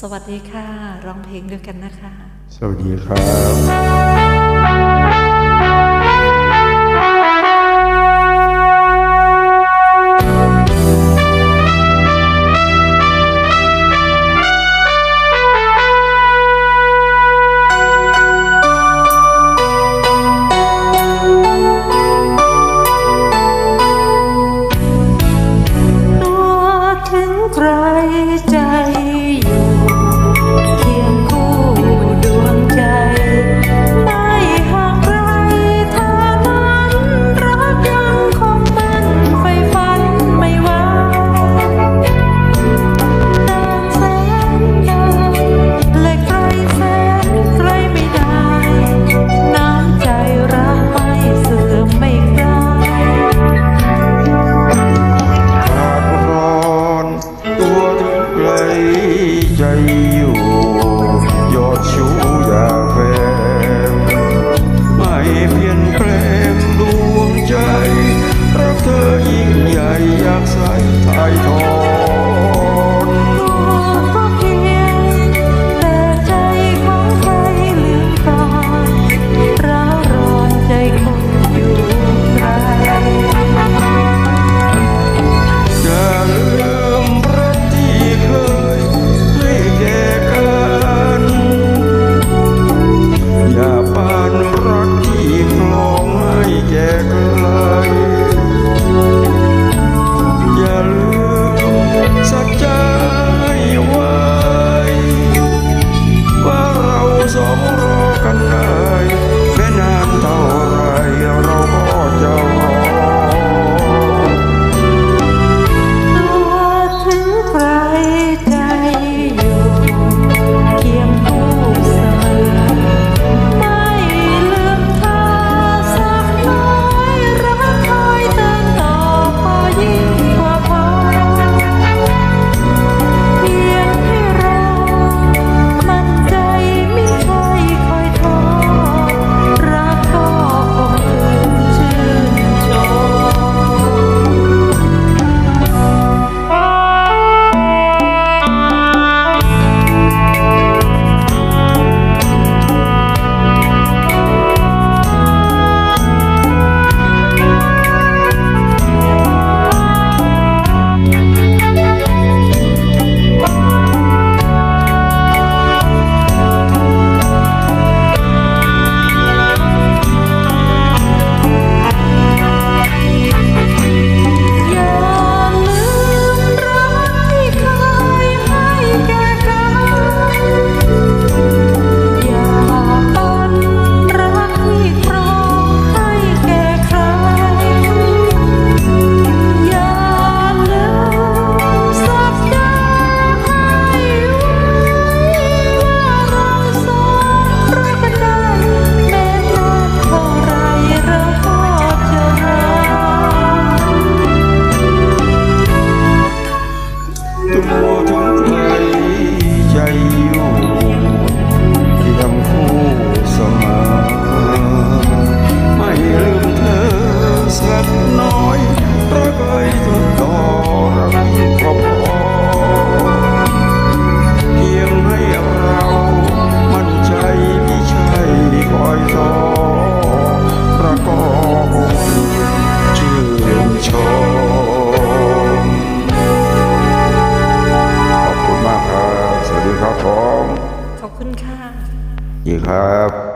สวัสดีค่ะ ร้องเพลงด้วยกันนะคะ สวัสดีครับ คุณค่ะดีครับ